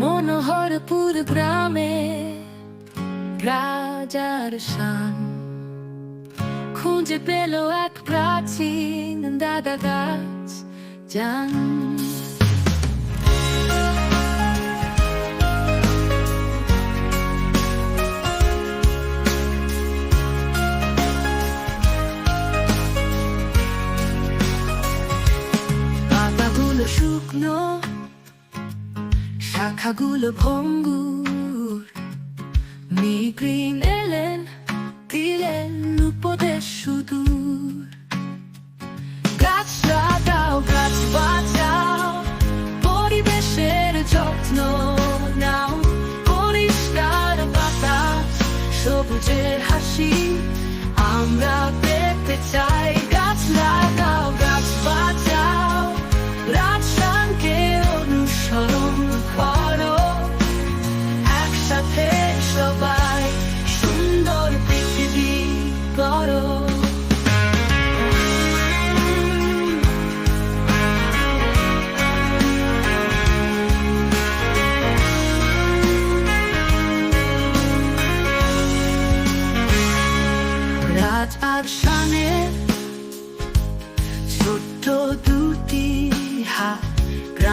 মনোহরপুর গ্রামে রাজার শান। খুঁজে পেল এক প্রাচীন দাদা গাছ জান। শুকনো শাখাগুলো ভঙ্গুর মিগ্রিন এলেন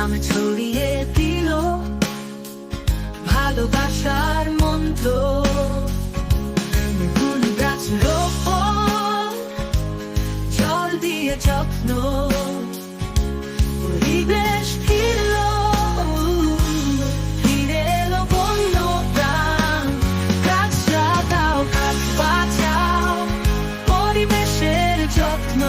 গ্রামে ছড়িয়ে দিল ভালোবাসার মন্ত্র। ফুল গাছ জল দিয়ে যত্ন পরিবেশ ফিরল। ফিরে পরিবেশের যত্ন।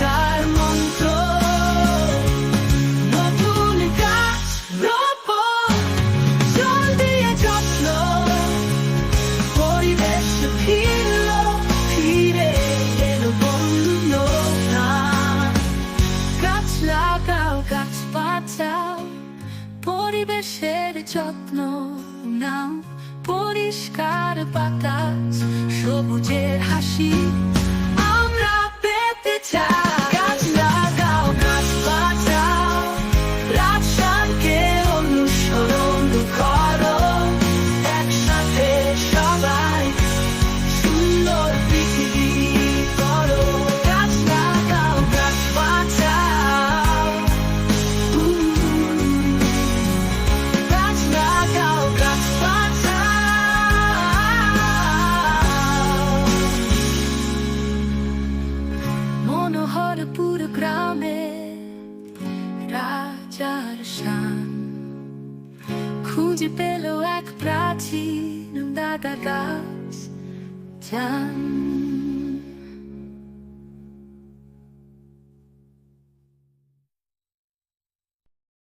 ভালোবাসার মন্ত্র। যত্ন। পরিবেশ ফিরল গাছ লাগাও, গাছ পরিবেশের যত্ন নাও। পরিষ্কার বাতাস, সবুজের হাসি মনোহরপুর গ্রামে রাজার শান। খুঁজে পেল এক প্রাচীন দাদা গাছ জান।